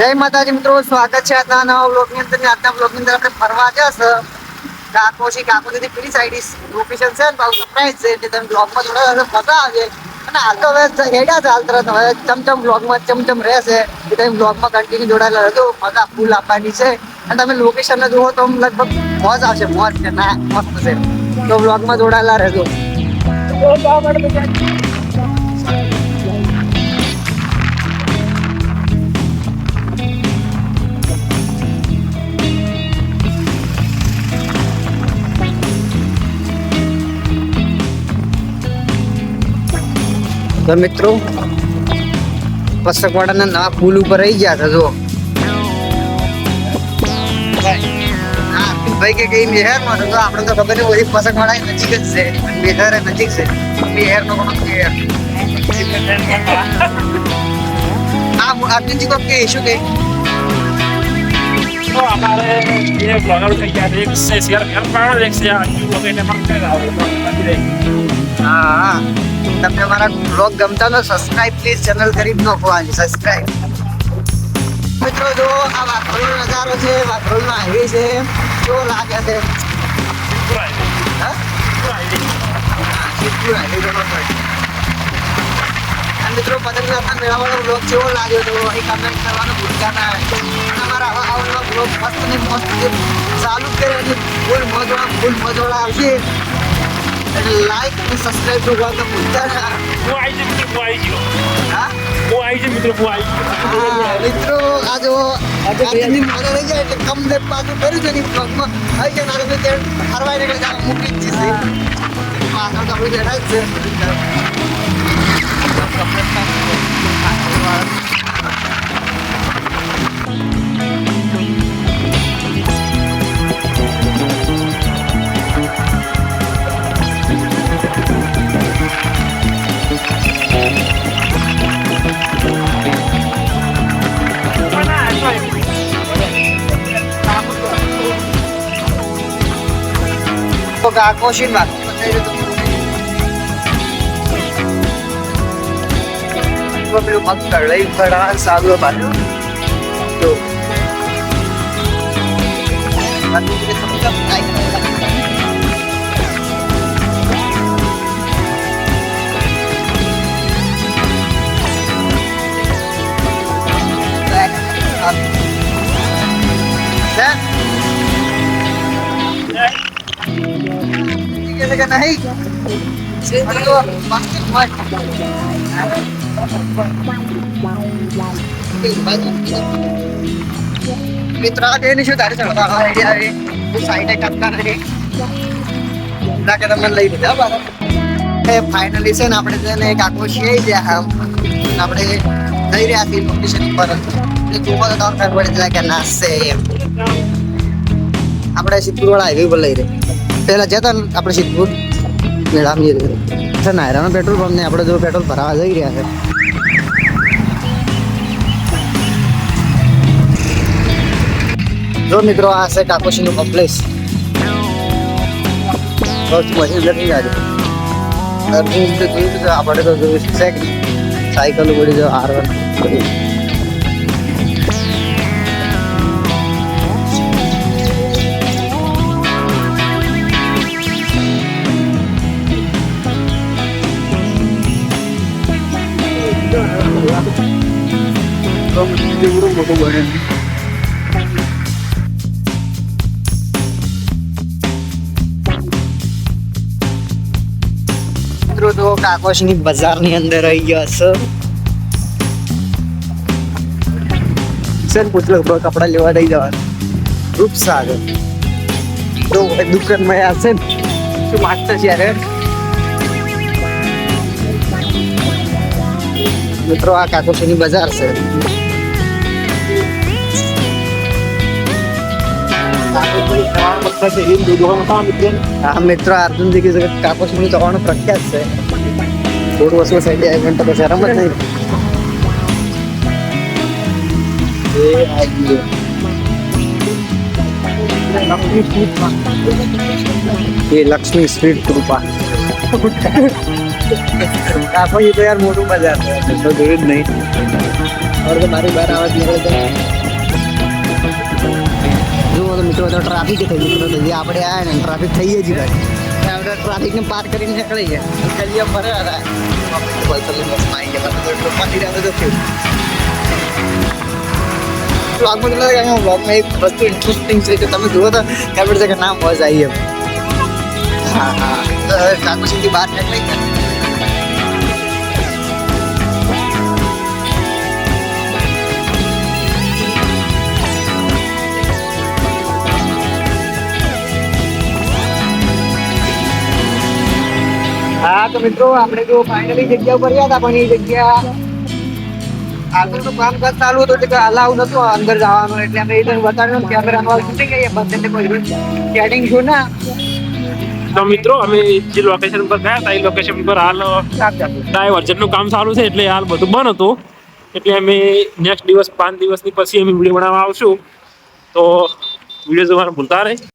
જય માતાજી મિત્રો, સ્વાગત છે આજના નવા બ્લોગની અંદર. ને આજના બ્લોગની અંદર આપણે ફરવા જશે. કાકોશી કાકોથી પેલી સાઈડ લોકેશન છે ને બહુ સરપ્રાઈઝ છે, એટલે તમે બ્લોગમાં થોડા મજા આવે અને હાલ તો હવે હેડ્યા હાલ તરત. હવે ચમચમ બ્લોગમાં ચમચમ રહેશે. એ તમે બ્લોગમાં કન્ટિન્યુ જોડાયેલા રહેજો. મજા ફૂલ આપવાની છે. અને તમે લોકેશનને જુઓ તો લગભગ મોજ આવશે. મોજ છે ના, મસ્ત છે. તો બ્લોગમાં જોડાયેલા રહેજો. તો મિત્રો પસકવાડાના નવા પુલ ઉપર રહી ગયા હતા જો હા, ભાઈ કે કઈ મેહરમાં તો આપણે તો ખબર નહીં બધી પસકવાડા નજીક જ છે. મેહર એ નજીક છે. મેહર નો કોનો મેહર. હા હું અર્જુનજી કોક કે શું કે તો અમારે એ બ્લોગર થઈ ગયા છે. એક છે શેર ઘર પાડો એક છે આ યુ વગેરે માં કરે હા હા તમને અમારા બ્લોગ ગમતા તો સબસ્ક્રાઇબ પ્લીઝ ચેનલ કરી નાખો આજે સબસ્ક્રાઇબ મિત્રો, જો આ વાઘરોલ નજારો છે વાઘરોલનો હાઈવે છે, કેવો લાગે છે મિત્રો પતંગનાથના મેળાવાળો બ્લોગ કેવો લાગ્યો તો એ કમેન્ટ કરવાનું ભૂલતા ના. અને અમારા આવા આવા બ્લોગ મસ્ત ને મસ્ત ચાલુ કરે એટલે ફૂલ મજોડા ફૂલ મજોડા આવશે. લાઈક અને સબસ્ક્રાઇબ વાત ભૂલતા ના હું આવી છે મિત્રો હું આવી ગયો હા હું આવી છે મિત્રો હું આવી ગયો મિત્રો આ જો આજની મજા રહી જાય એટલે કમ ને પાછું કર્યું છે ને બ્લોગમાં આવી જાય મારે નીકળે ત્યાં મૂકી જ જશે પાછળ તો આપણે બેઠા જ છે. તો કાકોશીન વાત પેલું મગ લઈ ફળા સાગરો બાજુ જો નહીં? મિત્ર એની શું તારી ચડતા આઈડિયા નહીં ના કે તમને લઈ લીધા બરાબર ફાઇનલી છે ને આપણે છે ને એક આખો છે આપણે જઈ રહ્યા છીએ લોકેશન ઉપર. એટલે જોવા તો કે નાચશે એમ. આપણે સિદ્ધુવાળા હાઈવે પર લઈ રહ્યા. પહેલા જતા ને આપણે સિદ્ધપુર. મેળામાં જઈ રહ્યા છે નાયરાનો પેટ્રોલ પંપ ને આપણે જો પેટ્રોલ ભરાવા જઈ રહ્યા છે. જો મિત્રો, આ છે કાકોશીનું કોમ્પ્લેક્સ બસ મશીન જતી જાય અર્જુન તો જોયું છે આપણે તો જોયું છે કે સાયકલ પડી જો આર વન મોટું બને મિત્રો, તો કાકોશની બજારની અંદર આવી ગયા છે. સર પૂછલો કપડા લેવા દઈ જવાના. રૂપસાગર. તો દુકાનમાં આવશે ને. શું વાંચતા છે યાર મિત્રો, આ કાકોશની બજાર છે. હા, મિત્રો અર્જુન જી કે કાકોશની જવાનું પ્રખ્યાત છે. થોડું વસ્તુ સાઈડ આવી તો પછી જ એ આવી લક્ષ્મી સ્વીટ કૃપા કાકોજી તો યાર મોટું બજાર છે તો જોયું જ નહીં હવે તો મારી બહાર આવે નીકળે તો જુઓ તો મિત્રો તો ટ્રાફિક થઈ મિત્રો તો જે આપણે આવ્યા ને ટ્રાફિક થઈ જ ભાઈ આપણે ટ્રાફિકને પાર કરીને નીકળી ગયા ગલીએ ફરે હતા આપણે તો પલ્સર બસમાં આવી ગયા તો એટલું પતી રહ્યા તો થયું બ્લોગમાં તો લાગે બ્લોગમાં એક વસ્તુ ઇન્ટરેસ્ટિંગ છે કે તમે જુઓ તો ખબર છે કે નામ મજા આવી એમ હા હા તો હવે કાકુસિંહથી બહાર નીકળી તો મિત્રો, આપણે જો ફાઇનલી જગ્યા ઉપર ગયા હતા, પણ એ જગ્યા આગળનું કામકાજ ચાલુ હતું, એટલે અલાઉ નતો અંદર જવાનું, એટલે અમે એ તો બતાવ્યું કેમેરા શૂટિંગ કરીએ બસ એટલે કોઈ કેડિંગ છું ના. તો મિત્રો, અમે જે લોકેશન પર ગયા હતા, એ લોકેશન પર હાલ ડાયવર્જનનું કામ ચાલુ છે, એટલે હાલ બધું બંધ હતું. એટલે અમે નેક્સ્ટ દિવસ, પાંચ દિવસની પછી અમે વીડિયો બનાવવા આવશું. તો વીડિયો જોવાનું ભૂલતા નહીં.